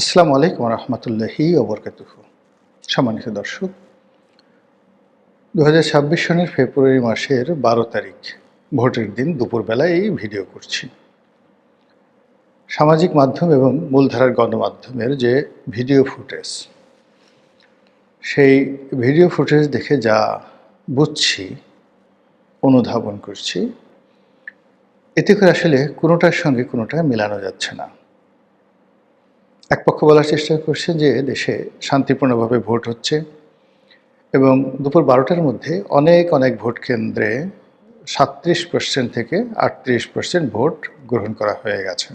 আসসালামু আলাইকুম রহমতুল্লাহি ওবরকাতুহ সম্মানিত দর্শক দু হাজার ছাব্বিশ সনের ফেব্রুয়ারি মাসের বারো তারিখ, ভোটের দিন দুপুরবেলায় এই ভিডিও করছি। সামাজিক মাধ্যম এবং মূলধারার গণমাধ্যমের যে ভিডিও ফুটেজ, সেই ভিডিও ফুটেজ দেখে যা বুঝছি, অনুধাবন করছি, এতে করে আসলে কোনোটার সঙ্গে কোনোটা মেলানো যাচ্ছে না। এক পক্ষ বলার চেষ্টা করছেন যে দেশে শান্তিপূর্ণভাবে ভোট হচ্ছে এবং দুপুর বারোটার মধ্যে অনেক অনেক ভোট কেন্দ্রে সাত্রিশ পার্সেন্ট থেকে আটত্রিশ পার্সেন্ট ভোট গ্রহণ করা হয়ে গেছে।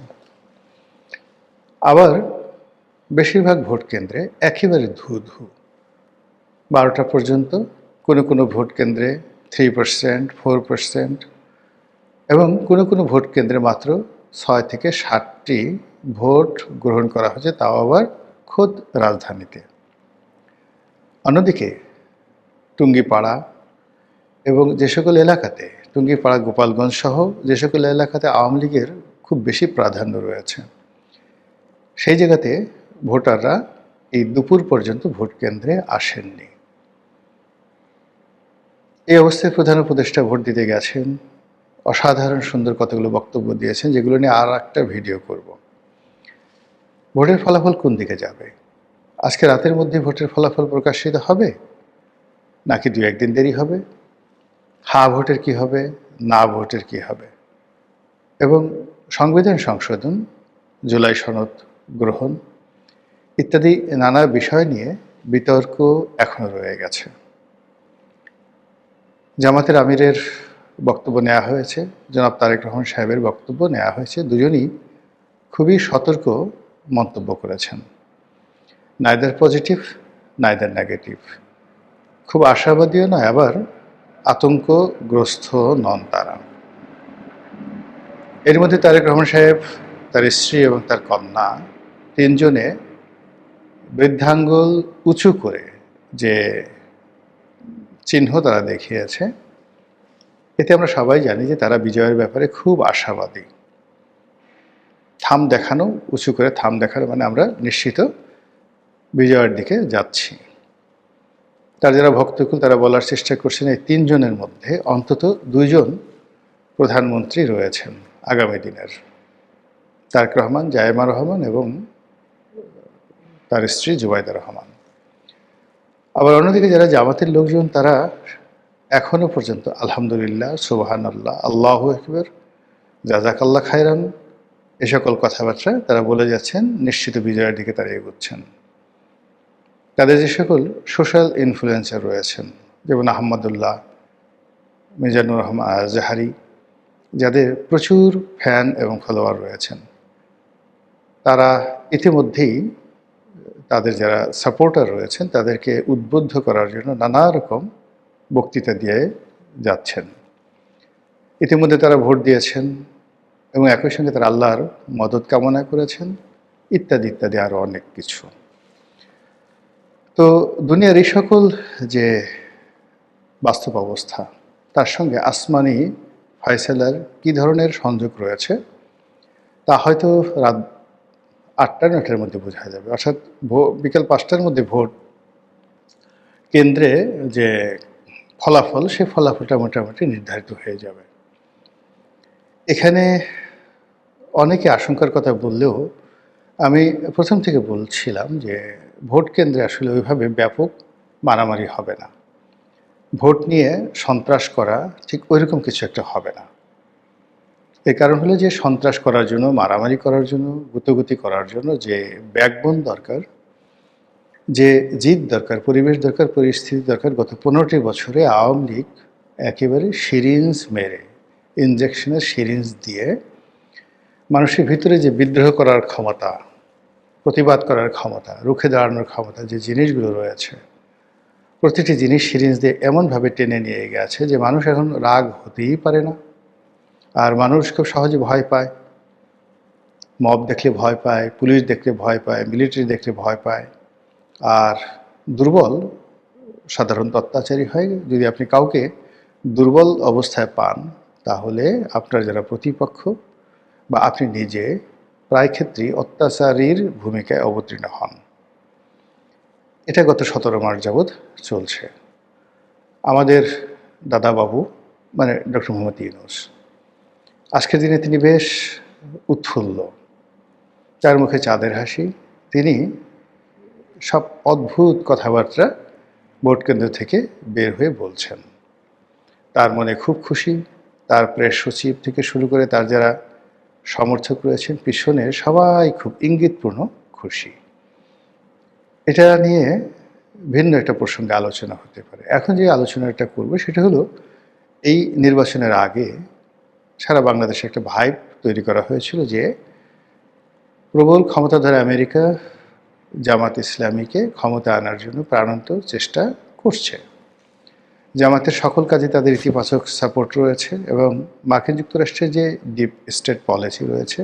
আবার বেশিরভাগ ভোট কেন্দ্রে একেবারে ধু ধু। বারোটা পর্যন্ত কোনো কোনো ভোট কেন্দ্রে থ্রি পার্সেন্ট ফোর পার্সেন্ট এবং কোনো কোনো ভোট কেন্দ্রে মাত্র ছয় থেকে ষাটটি ভোট গ্রহণ করা হয়েছে, তাও আবার খোদ রাজধানীতে। অন্যদিকে, টুঙ্গিপাড়া এবং যে সকল এলাকাতে, টুঙ্গিপাড়া, গোপালগঞ্জ সহ যে সকল এলাকাতে আওয়ামী লীগের খুব বেশি প্রাধান্য রয়েছে। সেই জায়গাতে ভোটাররা এই দুপুর পর্যন্ত ভোট কেন্দ্রে আসেননি। এই অবস্থায় প্রধান উপদেষ্টা ভোট দিতে গেছেন। অসাধারণ সুন্দর কতগুলো বক্তব্য দিয়েছেন, যেগুলো নিয়ে আর একটা ভিডিও করব। ভোটের ফলাফল কোন দিকে যাবে? আজকে রাতের মধ্যে ভোটের ফলাফল প্রকাশিত হবে? নাকি দু একদিন দেরি হবে? হা ভোটের কি হবে? না ভোটের কি হবে? এবং সংবিধান সংশোধন, জুলাই সনদ গ্রহণ ইত্যাদি নানা বিষয় নিয়ে বিতর্ক এখনও রয়ে গেছে। জামাতের আমিরের বক্তব্য নেওয়া হয়েছে। জনাব তারেক রহমান সাহেবের বক্তব্য নেওয়া হয়েছে। দুজনই খুবই সতর্ক মন্তব্য করেছেন। Neither positive, neither negative. খুব আশাবাদীও নয়, আবার আতঙ্কগ্রস্ত নন তারা। এর মধ্যে তারেক রহমান সাহেব, তার স্ত্রী এবং তার কন্যা তিনজনে বৃদ্ধাঙ্গুল উঁচু করে যে চিহ্ন তারা দেখিয়েছে, এতে আমরা সবাই জানি যে তারা বিজয়ের ব্যাপারে খুব আশাবাদী। থাম দেখানো, উঁচু করে থাম দেখানো মানে আমরা নিশ্চিত বিজয়ের দিকে যাচ্ছি। তার যারা ভক্তকুল, তারা বলার চেষ্টা করছেন এই তিনজনের মধ্যে অন্তত দুইজন প্রধানমন্ত্রী রয়েছেন আগামী দিনের। তারক রহমান, জায়েমা রহমান এবং তার স্ত্রী জুবাইদা রহমান। আবার অন্যদিকে যারা জামাতের লোকজন, তারা এখনও পর্যন্ত আলহামদুলিল্লাহ সুবাহান আল্লাহ আল্লাহ একবার জাজাকাল্লা খায়রান এ সকল কথাবার্তা তারা বলে যাচ্ছেন, নিশ্চিত বিজয়ের দিকে তারা এগোচ্ছেন। তাদের যে সকল সোশ্যাল ইনফ্লুয়েন্সার রয়েছেন, যেমন আহমদুল্লাহ, মিজানুর রহমান জাহারি, যাদের প্রচুর ফ্যান এবং ফলোয়ার রয়েছেন। তারা ইতিমধ্যেই তাদের যারা সাপোর্টার রয়েছেন, তাদেরকে উদ্বুদ্ধ করার জন্য নানা রকম বক্তৃতা দিয়ে যাচ্ছেন। ইতিমধ্যে তারা ভোট দিয়েছেন। এবং একই সঙ্গে তারা আল্লাহর মদত কামনা করেছেন, ইত্যাদি ইত্যাদি আরও অনেক কিছু। তো দুনিয়ার এই সকল যে বাস্তব অবস্থা, তার সঙ্গে আসমানি ফয়সালার কী ধরনের সংযোগ রয়েছে, তা হয়তো রাত আটটা নটার মধ্যে বোঝা যাবে। অর্থাৎ বিকাল পাঁচটার মধ্যে ভোট কেন্দ্রে যে ফলাফল, সে ফলাফলটা মোটামুটি নির্ধারিত হয়ে যাবে। এখানে অনেকে আশঙ্কার কথা বললেও আমি প্রথম থেকে বলছিলাম যে ভোট কেন্দ্রে আসলে ওইভাবে ব্যাপক মারামারি হবে না। ভোট নিয়ে সন্ত্রাস করা ঠিক ওইরকম কিছু একটা হবে না। এর কারণ হলো যে সন্ত্রাস করার জন্য, মারামারি করার জন্য, গুতগুতি করার জন্য যে ব্যাকবোন দরকার, যে জিত দরকার, পরিবেশ দরকার, পরিস্থিতি দরকার, গত পনেরোটি বছরে আওয়ামী লীগ একেবারে সিরিঞ্জ মেরে ইনজেকশনের সিরিঞ্জ দিয়ে মানুষের ভিতরে যে বিদ্রোহ করার ক্ষমতা, প্রতিবাদ করার ক্ষমতা, রুখে দাঁড়ানোর ক্ষমতা, যে জিনিসগুলো রয়েছে, প্রতিটি জিনিস সিরিঞ্জ দিয়ে এমনভাবে টেনে নিয়ে গেছে যে মানুষ এখন রাগ হতেই পারে না। আর মানুষ খুব সহজে ভয় পায়। মব দেখলে ভয় পায়, পুলিশ দেখলে ভয় পায়, মিলিটারি দেখলে ভয় পায়। আর দুর্বল সাধারণ অত্যাচারী হয়। যদি আপনি কাউকে দুর্বল অবস্থায় পান, তাহলে আপনার যারা প্রতিপক্ষ বা আপনি নিজে প্রায় ক্ষেত্রেই অত্যাচারীর ভূমিকায় অবতীর্ণ হন। এটা গত সতেরো মাস যাবৎ চলছে। আমাদের দাদাবাবু মানে ডক্টর মোহাম্মদ ইউনুস, আজকের দিনে তিনি বেশ উৎফুল্ল। তার মুখে চাঁদের হাসি। তিনি সব অদ্ভুত কথাবার্তা ভোট কেন্দ্র থেকে বের হয়ে বলছেন। তার মনে খুব খুশি, তার প্রেস সচিব থেকে শুরু করে তার যারা সমর্থক রয়েছেন। পিছনে সবাই খুব ইঙ্গিতপূর্ণ খুশি এটা নিয়ে ভিন্ন একটা প্রসঙ্গে আলোচনা হতে পারে। এখন যে আলোচনাটা করব সেটা হলো, এই নির্বাচনের আগে সারা বাংলাদেশে একটা ভাইব তৈরি করা হয়েছিল যে প্রবল ক্ষমতাধর আমেরিকা জামাত ইসলামীকে ক্ষমতা আনার জন্য প্রাণান্ত চেষ্টা করছে। জামাতের সকল কাজে তাদের ইতিবাচক সাপোর্ট রয়েছে এবং মার্কিন যুক্তরাষ্ট্রের যে ডিপ স্টেট পলিসি রয়েছে,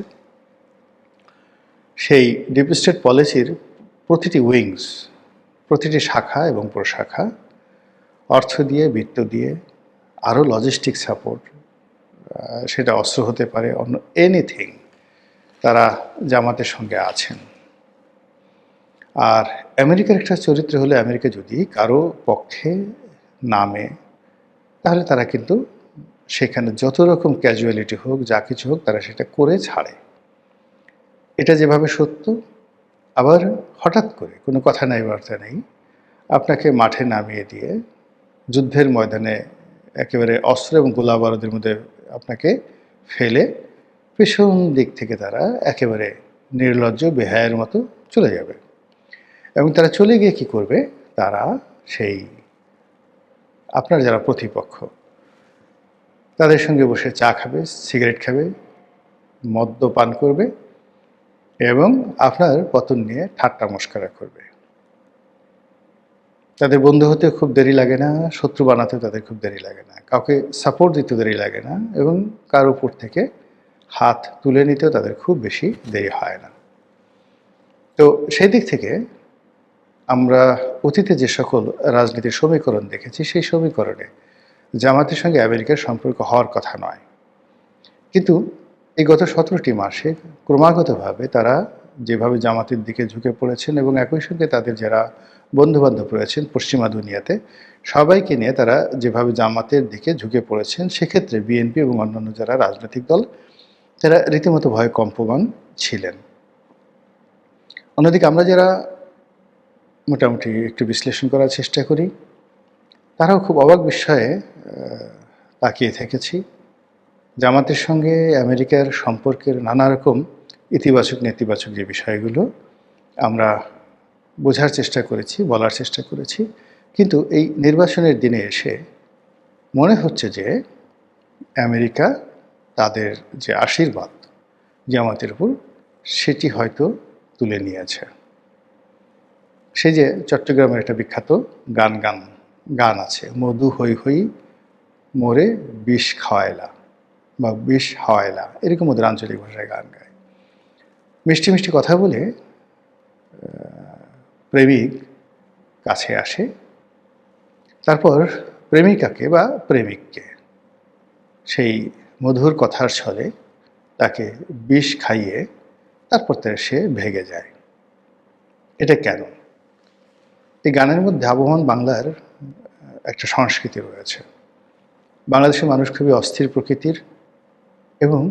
সেই ডিপ স্টেট পলিসির প্রতিটি উইংস প্রতিটি শাখা এবং প্রশাখা, অর্থ দিয়ে, বৃত্ত দিয়ে, আরও লজিস্টিক সাপোর্ট সেটা অস্ত্র হতে পারে, অন্য এনিথিং তারা জামাতের সঙ্গে আছেন। আর আমেরিকার একটা চরিত্র হলে আমেরিকা যদি কারও পক্ষে নামে, তাহলে তারা কিন্তু সেখানে যত রকম ক্যাজুয়ালিটি হোক, যা কিছু হোক, তারা সেটা করে ছাড়ে। এটা যেভাবে সত্য, আবার হঠাৎ করে, কোনো কথা নাই, বার্তা নেই, আপনাকে মাঠে নামিয়ে দিয়ে যুদ্ধের ময়দানে একেবারে অস্ত্র এবং গোলা বারুদের মধ্যে আপনাকে ফেলে পেছন দিক থেকে তারা একেবারে নির্লজ্জ, বেহায়ের মতো চলে যাবে। এবং তারা চলে গিয়ে কি করবে? তারা সেই আপনার যারা প্রতিপক্ষ, তাদের সঙ্গে বসে চা খাবে, সিগারেট খাবে মদ্যপান করবে এবং আপনার পতন নিয়ে ঠাট্টা মস্করা করবে। তাদের বন্ধু হতে খুব দেরি লাগে না, শত্রু বানাতেও তাদের খুব দেরি লাগে না, কাউকে সাপোর্ট দিতে দেরি লাগে না এবং কার উপর থেকে হাত তুলে নিতেও তাদের খুব বেশি দেরি হয় না। তো সেই দিক থেকে আমরা অতীতে যে সকল রাজনীতির সমীকরণ দেখেছি, সেই সমীকরণে জামাতের সঙ্গে আমেরিকার সম্পর্ক হওয়ার কথা নয়। কিন্তু এই গত সতেরোটি মাসে ক্রমাগতভাবে তারা যেভাবে জামাতের দিকে ঝুঁকে পড়েছেন এবং একই সঙ্গে তাদের যারা বন্ধুবান্ধব রয়েছেন পশ্চিমা দুনিয়াতে, সবাইকে নিয়ে তারা যেভাবে জামাতের দিকে ঝুঁকে পড়েছেন, সেক্ষেত্রে বিএনপি এবং অন্যান্য যারা রাজনৈতিক দল, তারা রীতিমতো ভয় কম্পমান ছিলেন। অন্যদিকে আমরা যারা মোটামুটি একটু বিশ্লেষণ করার চেষ্টা করি। তারাও খুব অবাক বিষয়ে তাকিয়ে থেকেছি। জামাতের সঙ্গে আমেরিকার সম্পর্কের নানা রকম ইতিবাচক, নেতিবাচক যে বিষয়গুলো, আমরা বোঝার চেষ্টা করেছি, বলার চেষ্টা করেছি। কিন্তু এই নির্বাচনের দিনে এসে মনে হচ্ছে যে আমেরিকা তাদের যে আশীর্বাদ জামাতের উপর, সেটি হয়তো তুলে নিয়েছে। সেই যে চট্টগ্রামের একটা বিখ্যাত গান গান গান আছে, মধু হই হই মোরে বিষ খাওয়াইলা বা বিষ হাওয়াইলা, এরকম ওদের আঞ্চলিক ভাষায় গান গায়। মিষ্টি মিষ্টি কথা বলে প্রেমিক কাছে আসে, তারপর প্রেমিকাকে বা প্রেমিককে সেই মধুর কথার ছলে তাকে বিষ খাইয়ে তারপর তার সে ভেগে যায়। এটা কেন? এই গানের মধ্যে আবহমান বাংলার একটা সংস্কৃতি রয়েছে। বাংলাদেশের মানুষ খুবই অস্থির প্রকৃতির এবং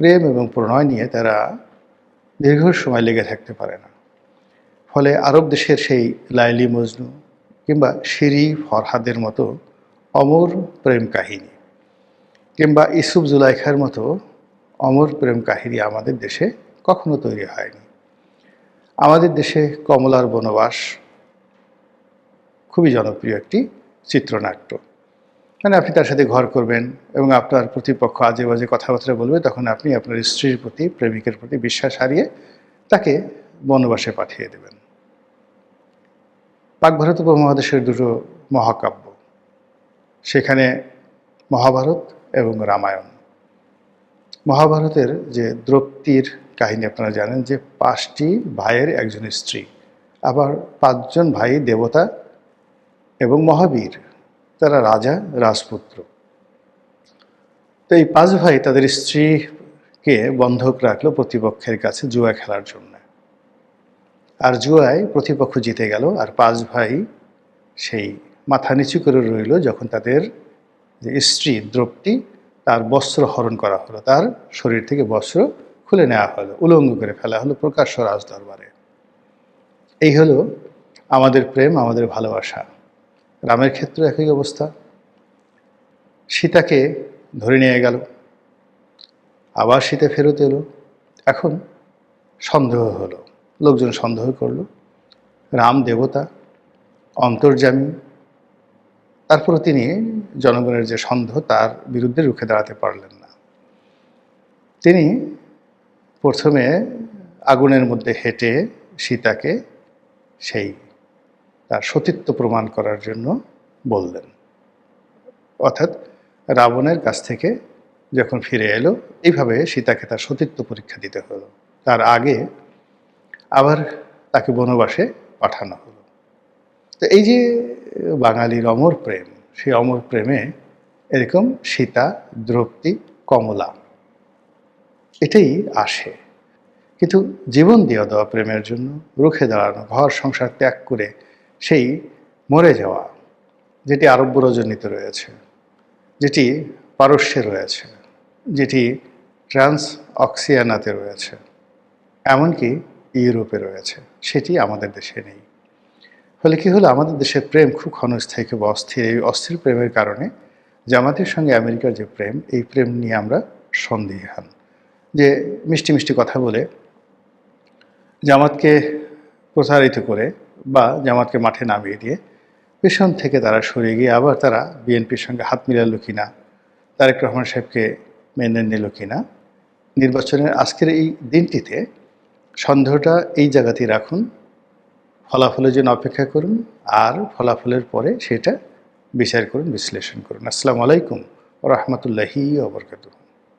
প্রেম এবং প্রণয় নিয়ে তারা দীর্ঘ সময় লেগে থাকতে পারে না। ফলে আরব দেশের সেই লাইলি মজনু কিংবা শিরি ফরহাদের মতো অমর প্রেম কাহিনী কিংবা ইসুফ জুলাইখার মতো অমর প্রেম কাহিনী আমাদের দেশে কখনো তৈরি হয়নি। আমাদের দেশে কমলার বনবাস খুবই জনপ্রিয় একটি চিত্রনাট্য। মানে আপনি তার সাথে ঘর করবেন এবং আপনার প্রতিপক্ষ আজে বাজে কথাবার্তা বলবে, তখন আপনি আপনার স্ত্রীর প্রতি, প্রেমিকের প্রতি বিশ্বাস হারিয়ে তাকে বনবাসে পাঠিয়ে দেবেন। পাক ভারত উপমহাদেশের দুটো মহাকাব্য। সেখানে মহাভারত এবং রামায়ণ। মহাভারতের যে দ্রৌপদীর কাহিনী আপনারা জানেন যে পাঁচটি ভাইয়ের একজন স্ত্রী, আবার পাঁচজন ভাই দেবতা এবং মহাবীর, তারা রাজা, রাজপুত্র। তো এই পাঁচ ভাই তাদের স্ত্রীকে বন্ধক রাখল প্রতিপক্ষের কাছে জুয়া খেলার জন্য। আর জুয়ায় প্রতিপক্ষ জিতে গেল, আর পাঁচ ভাই সেই মাথা নিচু করে রইল যখন তাদের যে স্ত্রী দ্রৌপদী, তার বস্ত্র হরণ করা হলো, তার শরীর থেকে বস্ত্র খুলে নেওয়া হলো, উলঙ্গ করে ফেলা হলো প্রকাশ্য রাজ দরবারে এই হলো আমাদের প্রেম, আমাদের ভালোবাসা। রামের ক্ষেত্রে একই অবস্থা। সীতাকে ধরে নিয়ে গেল। আবার সীতা ফেরত এলো। এখন সন্দেহ হলো। লোকজন সন্দেহ করল। রাম দেবতা অন্তর্জামী তারপরে তিনি জনগণের যে সন্দেহ, তার বিরুদ্ধে রুখে দাঁড়াতে পারলেন না। তিনি প্রথমে আগুনের মধ্যে হেঁটে সীতাকে সেই তার সতীত্ব প্রমাণ করার জন্য বললেন। অর্থাৎ রাবণের কাছ থেকে যখন ফিরে এলো, এইভাবে সীতাকে তার সতীত্ব পরীক্ষা দিতে হলো। তার আগে আবার তাকে বনবাসে পাঠানো হলো। তো এই যে বাঙালির অমর প্রেম, সেই অমর প্রেমে এরকম সীতা, দ্রৌপদী, কমলা, এটাই আসে। কিন্তু জীবন দিয়ে দেওয়া প্রেমের জন্য, রুখে দাঁড়ানো, ঘর সংসার ত্যাগ করে সেই মরে যাওয়া, যেটি আরব্য রজনীতে রয়েছে, যেটি পারস্যে রয়েছে, যেটি ট্রান্স অক্সিয়ানাতে রয়েছে, এমনকি ইউরোপে রয়েছে, সেটি আমাদের দেশে নেই। ফলে কী হলো? আমাদের দেশের প্রেম খুব ক্ষণস্থায়ী খুব অস্থির, এই অস্থির প্রেমের কারণে জামাতের সঙ্গে আমেরিকার যে প্রেম, এই প্রেম নিয়ে আমরা সন্দিহান যে মিষ্টি মিষ্টি কথা বলে জামাতকে প্রসারিত করে বা জামাতকে মাঠে নামিয়ে দিয়ে পেছন থেকে তারা সরে গিয়ে আবার তারা বিএনপির সঙ্গে হাত মিলালো কিনা, তারেক রহমান সাহেবকে মেনে নিল কিনা, নির্বাচনের আজকের এই দিনটিতে সন্দেহটা এই জায়গাতেই রাখুন, ফলাফলের জন্য অপেক্ষা করুন আর ফলাফলের পরে সেটা বিচার করুন, বিশ্লেষণ করুন। আসসালামু আলাইকুম রহমতুল্লাহি ওবরকাতু